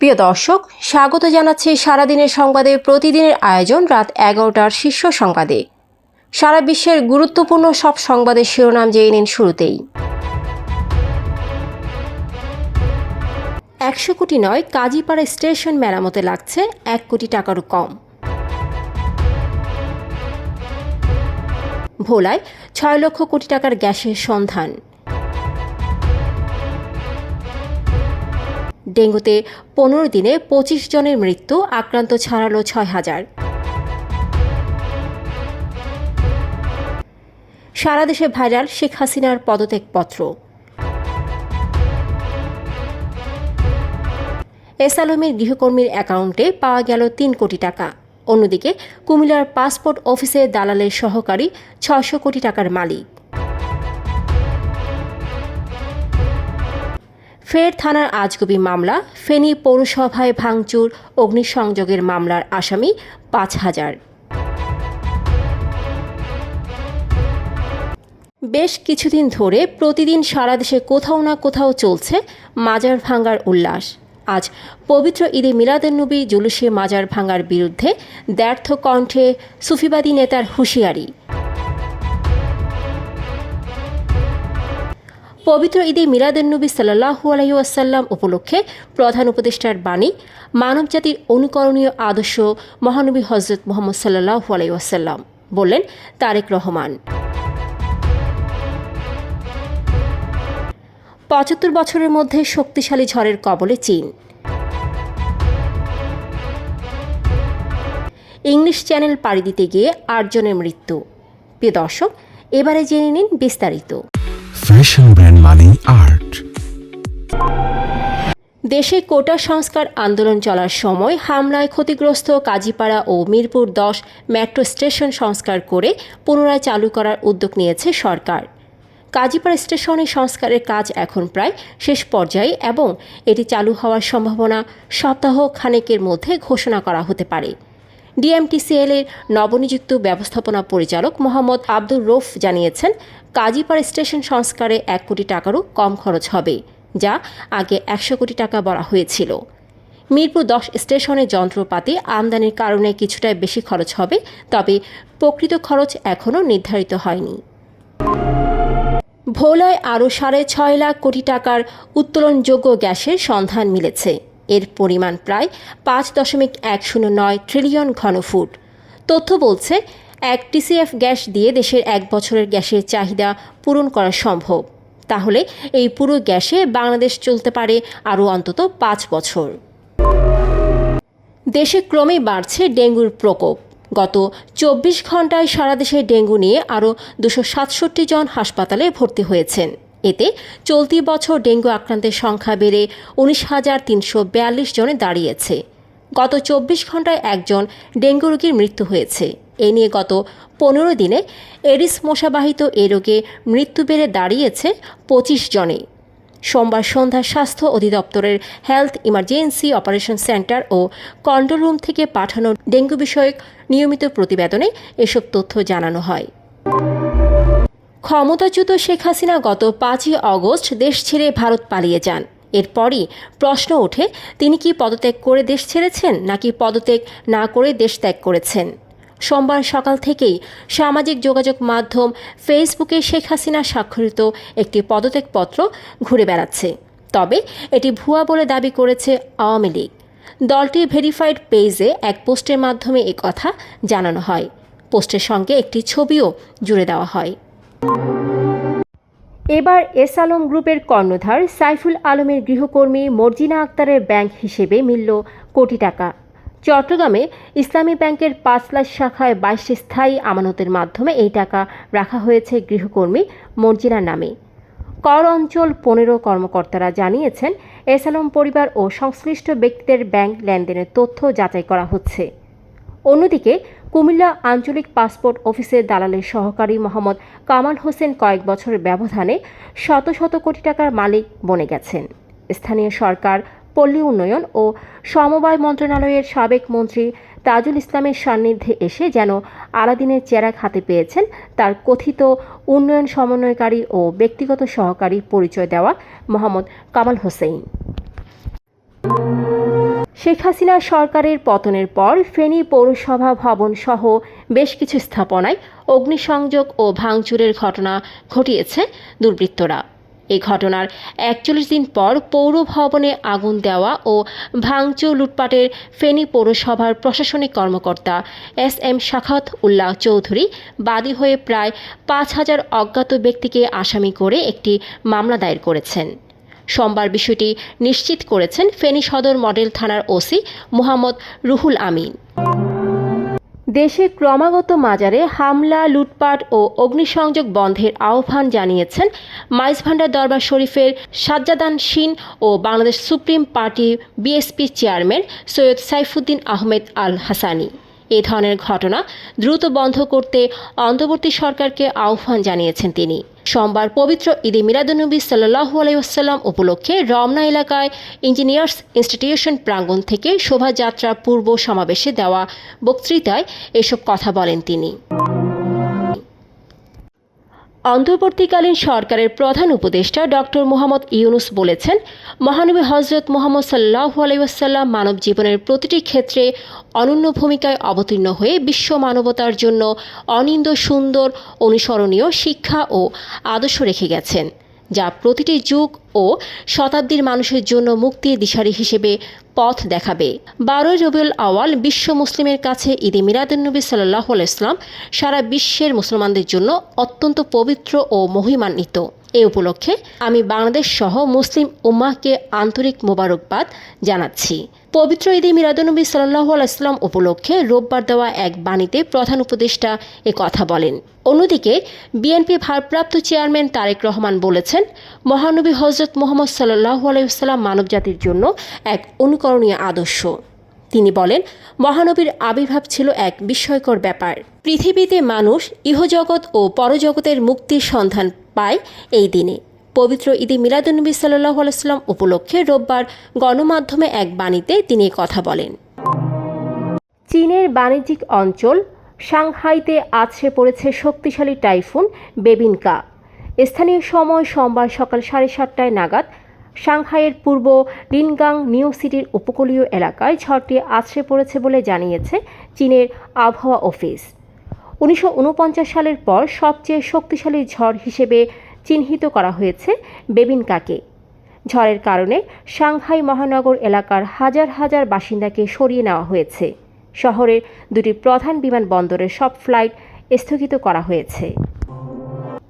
প্রিয় দর্শক, স্বাগত জানাচ্ছি সারাদিনের সংবাদে। প্রতিদিনের আয়োজন রাত এগারোটার শীর্ষ সংবাদে। সারা বিশ্বের গুরুত্বপূর্ণ সব সংবাদের শিরোনাম জেনে নিন শুরুতেই। একশো কোটি নয়, কাজীপাড়া স্টেশন মেরামতে লাগছে এক কোটি টাকারও কম। ভোলায় ছয় লক্ষ কোটি টাকার গ্যাসের সন্ধান। ডেঙ্গুতে পনেরো দিনে পঁচিশ জনের মৃত্যু, আক্রান্ত ছাড়ালো ছয় হাজার। সারা দেশে ভাইরাল শেখ হাসিনার পদত্যাগপত্র। এস আলমের গৃহকর্মীর অ্যাকাউন্টে পাওয়া গেল তিন কোটি টাকা। অন্যদিকে কুমিল্লার পাসপোর্ট অফিসে দালালের সহকারী ছয়শো কোটি টাকার মালিক। ফের থানার আজগবি মামলা, ফেনী পৌরসভায় ভাঙচুর, অগ্নিসংযোগের মামলার আসামি পাঁচ হাজার। বেশ কিছুদিন ধরে প্রতিদিন সারা দেশে কোথাও না কোথাও চলছে মাজার ভাঙ্গার উল্লাস। আজ পবিত্র ঈদে মিলাদুন্নবী জুলুসে মাজার ভাঙ্গার বিরুদ্ধে দ্ব্যর্থ কণ্ঠে সুফিবাদী নেতার হুঁশিয়ারি। পবিত্র ঈদে মিলাদুন্নবী সাল্লাহু আলহিউসাল্লাম উপলক্ষে প্রধান উপদেষ্টার বাণী, মানবজাতির অনুকরণীয় আদর্শ মহানবী হজরত মোহাম্মদ সাল্লাহু আলহিউসাল্লাম বললেন তারেক রহমান। পঁচাত্তর বছরের মধ্যে শক্তিশালী ঝড়ের কবলে চীন। ইংলিশ চ্যানেল পাড়ি দিতে গিয়ে আটজনের মৃত্যু। প্রিয় দর্শক, এবারে জেনে নিন বিস্তারিত। ফ্যাশন ব্র্যান্ড মানে আর্ট দেশে কোটা সংস্কার আন্দোলন চলার সময় হামলায় ক্ষতিগ্রস্ত কাজীপাড়া ও মিরপুর দশ মেট্রো স্টেশন সংস্কার করে পুনরায় চালু করার উদ্যোগ নিয়েছে সরকার। কাজীপাড়া স্টেশনে সংস্কারের কাজ এখন প্রায় শেষ পর্যায়ে এবং এটি চালু হওয়ার সম্ভাবনা সপ্তাহ খানেকের মধ্যে ঘোষণা করা হতে পারে। ডিএমটিসিএল এর নবনিযুক্ত ব্যবস্থাপনা পরিচালক মোহাম্মদ আব্দুর রৌফ জানিয়েছেন কাজীপাড়া স্টেশন সংস্কারে এক কোটি টাকারও কম খরচ হবে, যা আগে একশো কোটি টাকা বলা হয়েছিল। মিরপুর দশ স্টেশনে যন্ত্রপাতি আমদানির কারণে কিছুটা বেশি খরচ হবে, তবে প্রকৃত খরচ এখনও নির্ধারিত হয়নি। ভোলায় আরও সাড়ে ছয় লাখ কোটি টাকার উত্তোলনযোগ্য গ্যাসের সন্ধান মিলেছে। এর পরিমাণ প্রায় পাঁচ দশমিক এক শূন্য নয় ট্রিলিয়ন ঘনফুট। তথ্য বলছে এক টিসিএফ গ্যাস দিয়ে দেশের এক বছরের গ্যাসের চাহিদা পূরণ করা সম্ভব। তাহলে এই পুরো গ্যাসে বাংলাদেশ চলতে পারে আরও অন্তত পাঁচ বছর। দেশে ক্রমেই বাড়ছে ডেঙ্গুর প্রকোপ। গত চব্বিশ ঘন্টায় সারা দেশে ডেঙ্গু নিয়ে আরও দুশো সাতষট্টি জন হাসপাতালে ভর্তি হয়েছেন। এতে চলতি বছর ডেঙ্গু আক্রান্তের সংখ্যা বেড়ে উনিশ হাজার তিনশো বিয়াল্লিশ জনে দাঁড়িয়েছে। গত চব্বিশ ঘন্টায় একজন ডেঙ্গু রোগীর মৃত্যু হয়েছে। এ নিয়ে গত পনেরো দিনে এডিস মশাবাহিত এ রোগে মৃত্যু বেড়ে দাঁড়িয়েছে পঁচিশ জনে। সোমবার সন্ধ্যা স্বাস্থ্য অধিদপ্তরের হেলথ ইমার্জেন্সি অপারেশন সেন্টার ও কন্ট্রোল রুম থেকে পাঠানো ডেঙ্গু বিষয়ক নিয়মিত প্রতিবেদনে এসব তথ্য জানানো হয়। ক্ষমতাচ্যুত শেখ হাসিনা গত পাঁচই অগস্ট দেশ ছেড়ে ভারত পালিয়ে যান। এরপরই প্রশ্ন ওঠে, তিনি কি পদত্যাগ করে দেশ ছেড়েছেন নাকি পদত্যাগ না করে দেশ ত্যাগ করেছেন? সোমবার সকাল থেকেই সামাজিক যোগাযোগ মাধ্যম ফেসবুকে শেখ হাসিনা স্বাক্ষরিত একটি পদত্যাগপত্র ঘুরে বেড়াচ্ছে। তবে এটি ভুয়া বলে দাবি করেছে আওয়ামী লীগ। দলটির ভেরিফাইড পেজে এক পোস্টের মাধ্যমে কথা জানানো হয়। পোস্টের সঙ্গে একটি ছবিও জুড়ে দেওয়া হয়। এবার এস আলম গ্রুপের কর্ণধার সাইফুল আলমের গৃহকর্মী মর্জিনা আক্তারের ব্যাংক হিসেবে মিলল কোটি টাকা। চট্টগ্রামে ইসলামী ব্যাংকের পাঁচ লাখ শাখায় বাইশটি স্থায়ী আমানতের মাধ্যমে এই টাকা রাখা হয়েছে গৃহকর্মী মর্জিনার নামে। কর অঞ্চল পনেরো কর্মকর্তারা জানিয়েছেন, এসালম পরিবার ও সংশ্লিষ্ট ব্যক্তিদের ব্যাংক লেনদেনের তথ্য যাচাই করা হচ্ছে। অন্যদিকে, কুমিল্লা আঞ্চলিক পাসপোর্ট অফিসের দালালের সহকারী মোহাম্মদ কামাল হোসেন কয়েক বছরের ব্যবধানে শত শত কোটি টাকার মালিক বনে গেছেন। স্থানীয় সরকার পল্লী উন্নয়ন ও সমবায় মন্ত্রণালয়ের সাবেক মন্ত্রী তাজুল ইসলামের সান্নিধ্যে এসে যেন আলাদিনের চেরাগ হাতে পেয়েছেন তার কথিত উন্নয়ন সমন্বয়কারী ও ব্যক্তিগত সহকারী পরিচয় দেওয়া মোহাম্মদ কামাল হোসেন শেখ হাসিনা সরকারের পতনের পর ফেনী পৌরসভা ভবন সহ বেশ কিছু স্থাপনায় অগ্নিসংযোগ ও ভাঙচুরের ঘটনা ঘটিয়েছে দুর্বৃত্তরা। এই ঘটনার একচল্লিশ দিন পর পৌর ভবনে আগুন দেওয়া ও ভাঙচুর লুটপাটের ফেনী পৌরসভার প্রশাসনিক কর্মকর্তা এস এম শাখাত উল্লাহ চৌধুরী বাদী হয়ে প্রায় পাঁচ হাজার অজ্ঞাত ব্যক্তিকে আসামি করে একটি মামলা দায়ের করেছেন। সোমবার বিষয়টি নিশ্চিত করেছেন ফেনী সদর মডেল থানার ওসি মোহাম্মদ রুহুল আমিন। দেশে ক্রমাগত মাজারে হামলা, লুটপাট ও অগ্নিসংযোগ বন্ধের আহ্বান জানিয়েছেন মাইজভান্ডার দরবার শরীফের সাজ্জাদান শিন ও Bangladesh supreme party BSP chairman Syed Saifuddin Ahmed Al Hasani. এ ধরনের ঘটনা দ্রুত বন্ধ করতে অন্তর্বর্তী সরকারকে আহ্বান জানিয়েছেন তিনি। সোমবার পবিত্র ঈদে মিরাদুনবী সাল্লাহু আলাইসাল্লাম উপলক্ষে রমনা এলাকায় ইঞ্জিনিয়ার্স ইনস্টিটিউশন প্রাঙ্গণ থেকে শোভাযাত্রা পূর্ব সমাবেশে দেওয়া বক্তৃতায় এসব কথা বলেন তিনি। অন্তর্বর্তীকালীন সরকারের প্রধান উপদেষ্টা ডক্টর মোহাম্মদ ইউনুস বলেছেন, মহানবী হজরত মোহাম্মদ সাল্লাহ আলাইসাল্লাম মানব জীবনের প্রতিটি ক্ষেত্রে অনন্য ভূমিকায় অবতীর্ণ হয়ে বিশ্ব মানবতার জন্য অনিন্দ সুন্দর অনুসরণীয় শিক্ষা ও আদর্শ রেখে গেছেন। যা প্রতিটি যুগ ও শতাব্দীর মানুষের জন্য মুক্তির দিশারি হিসেবে পথ দেখাবে। বারোই রবিউল আওয়াল বিশ্ব মুসলিমের কাছে ঈদে মিরাদুন্নবী সাল্লাহ ইসলাম সারা বিশ্বের মুসলমানদের জন্য অত্যন্ত পবিত্র ও মহিমান্বিত। এ উপলক্ষে আমি বাংলাদেশ সহ মুসলিম উম্মাহকে আন্তরিক মোবারকবাদ জানাচ্ছি। পবিত্র ঈদে মিরাদুনবী সাল্লাহ আলাইসলাম উপলক্ষে রোববার দেওয়া এক বাণীতে প্রধান উপদেষ্টা এ কথা বলেন। অন্যদিকে, বিএনপি ভারপ্রাপ্ত চেয়ারম্যান তারেক রহমান বলেছেন, মহানবী হজরত মোহাম্মদ সাল্লাহ আলাইসাল্লাম মানবজাতির জন্য এক অনুকরণীয় আদর্শ। তিনি বলেন, মহানবীর আবির্ভাব ছিল এক বিস্ময়কর ব্যাপার। পৃথিবীতে মানুষ ইহজগৎ ও পরজগতের মুক্তির সন্ধান পায় এই দিনে। পবিত্র ঈদে মিলাদুন্নবী সাল্লাহ আলাইসাল্লাম উপলক্ষে রোববার গণমাধ্যমে এক বাণীতে তিনি কথা বলেন। চীনের বাণিজ্যিক অঞ্চল সাংহাইতে আছড়ে পড়েছে শক্তিশালী টাইফুন বেবিনকা স্থানীয় সময় সোমবার সকাল সাড়ে সাতটায় নাগাদ সাংহাইয়ের পূর্ব লিনগাং নিউ সিটির উপকূলীয় এলাকায় ঝড়টি আছড়ে পড়েছে বলে জানিয়েছে চীনের আবহাওয়া অফিস। উনিশশো উনপঞ্চাশ সালের পর সবচেয়ে শক্তিশালী ঝড় হিসেবে চিহ্নিত করা হয়েছে বেবিনকাকে। ঝড়ের কারণে সাংহাই মহানগর এলাকার হাজার হাজার বাসিন্দাকে সরিয়ে নেওয়া হয়েছে। শহরের দুটি প্রধান বিমানবন্দরের সব ফ্লাইট স্থগিত করা হয়েছে।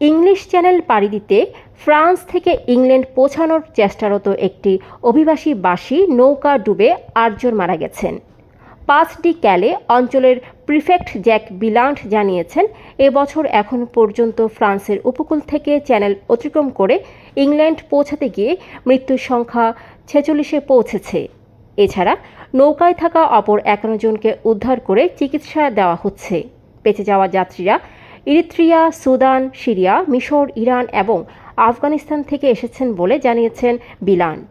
ইংলিশ চ্যানেল পাড়ি দিতে ফ্রান্স থেকে ইংল্যান্ড পৌঁছানোর চেষ্টারত একটি অভিবাসী বাসী নৌকা ডুবে আটজন মারা গেছেন। পাঁচ ডি ক্যালে অঞ্চলের প্রিফেক্ট জ্যাক বিলান্ট জানিয়েছেন এবছর এখন পর্যন্ত ফ্রান্সের উপকূল থেকে চ্যানেল অতিক্রম করে ইংল্যান্ড পৌঁছাতে গিয়ে মৃত্যুর সংখ্যা ছেচল্লিশে পৌঁছেছে। এছাড়া নৌকায় থাকা অপর একান্ন জনকে উদ্ধার করে চিকিৎসা দেওয়া হচ্ছে। বেঁচে যাওয়া যাত্রীরা ইরিত্রিয়া, সুদান, সিরিয়া, মিশর, ইরান এবং আফগানিস্তান থেকে এসেছেন বলে জানিয়েছেন বিলান্ট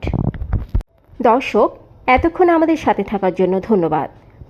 দর্শক, এতক্ষণ আমাদের সাথে থাকার জন্য ধন্যবাদ।